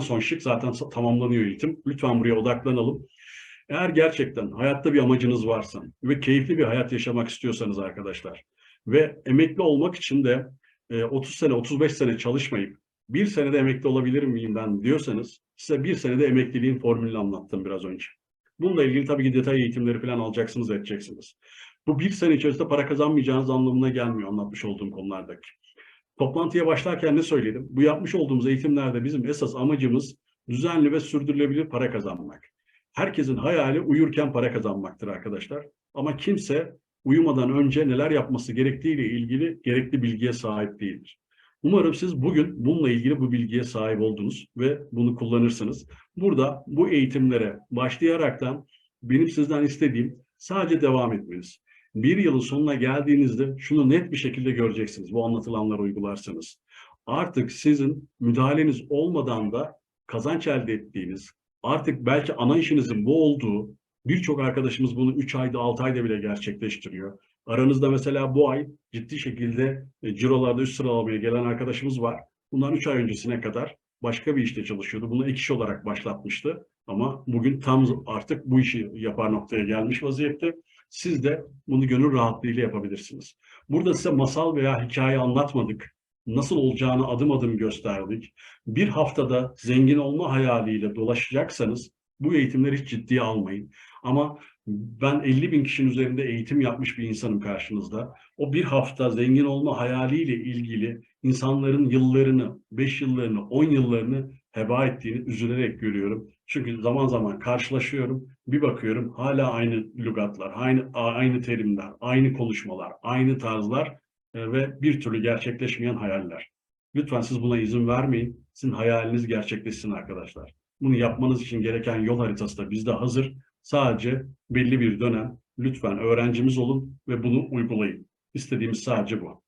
son şık zaten tamamlanıyor eğitim. Lütfen buraya odaklanalım. Eğer gerçekten hayatta bir amacınız varsa ve keyifli bir hayat yaşamak istiyorsanız arkadaşlar ve emekli olmak için de e, 30 sene, 35 sene çalışmayıp bir senede emekli olabilir miyim ben diyorsanız size bir senede emekliliğin formülünü anlattım biraz önce. Bununla ilgili tabii ki detay eğitimleri falan alacaksınız, edeceksiniz. Bu bir sene içerisinde para kazanmayacağınız anlamına gelmiyor anlatmış olduğum konulardaki. Toplantıya başlarken ne söyledim? Bu yapmış olduğumuz eğitimlerde bizim esas amacımız düzenli ve sürdürülebilir para kazanmak. Herkesin hayali uyurken para kazanmaktır arkadaşlar. Ama kimse uyumadan önce neler yapması gerektiğiyle ilgili gerekli bilgiye sahip değildir. Umarım siz bugün bununla ilgili bu bilgiye sahip oldunuz ve bunu kullanırsınız. Burada bu eğitimlere başlayaraktan benim sizden istediğim sadece devam etmeniz. Bir yılın sonuna geldiğinizde şunu net bir şekilde göreceksiniz. Bu anlatılanları uygularsanız. Artık sizin müdahaleniz olmadan da kazanç elde ettiğiniz, artık belki ana işinizin bu olduğu, birçok arkadaşımız bunu 3 ayda 6 ayda bile gerçekleştiriyor. Aranızda mesela bu ay ciddi şekilde e, cirolarda üst sıralamaya gelen arkadaşımız var. Bundan 3 ay öncesine kadar başka bir işte çalışıyordu. Bunu ek iş olarak başlatmıştı. Ama bugün tam artık bu işi yapar noktaya gelmiş vaziyette. Siz de bunu gönül rahatlığıyla yapabilirsiniz. Burada size masal veya hikaye anlatmadık. Nasıl olacağını adım adım gösterdik. Bir haftada zengin olma hayaliyle dolaşacaksanız bu eğitimleri hiç ciddiye almayın. Ama ben 50 bin kişinin üzerinde eğitim yapmış bir insanım karşınızda. O bir hafta zengin olma hayaliyle ilgili insanların yıllarını, 5 yıllarını, 10 yıllarını heba ettiğini üzülerek görüyorum. Çünkü zaman zaman karşılaşıyorum, bir bakıyorum hala aynı lügatlar, aynı, aynı terimler, aynı konuşmalar, aynı tarzlar e, ve bir türlü gerçekleşmeyen hayaller. Lütfen siz buna izin vermeyin. Sizin hayaliniz gerçekleşsin arkadaşlar. Bunu yapmanız için gereken yol haritası da bizde hazır. Sadece belli bir dönem lütfen öğrencimiz olun ve bunu uygulayın. İstediğimiz sadece bu.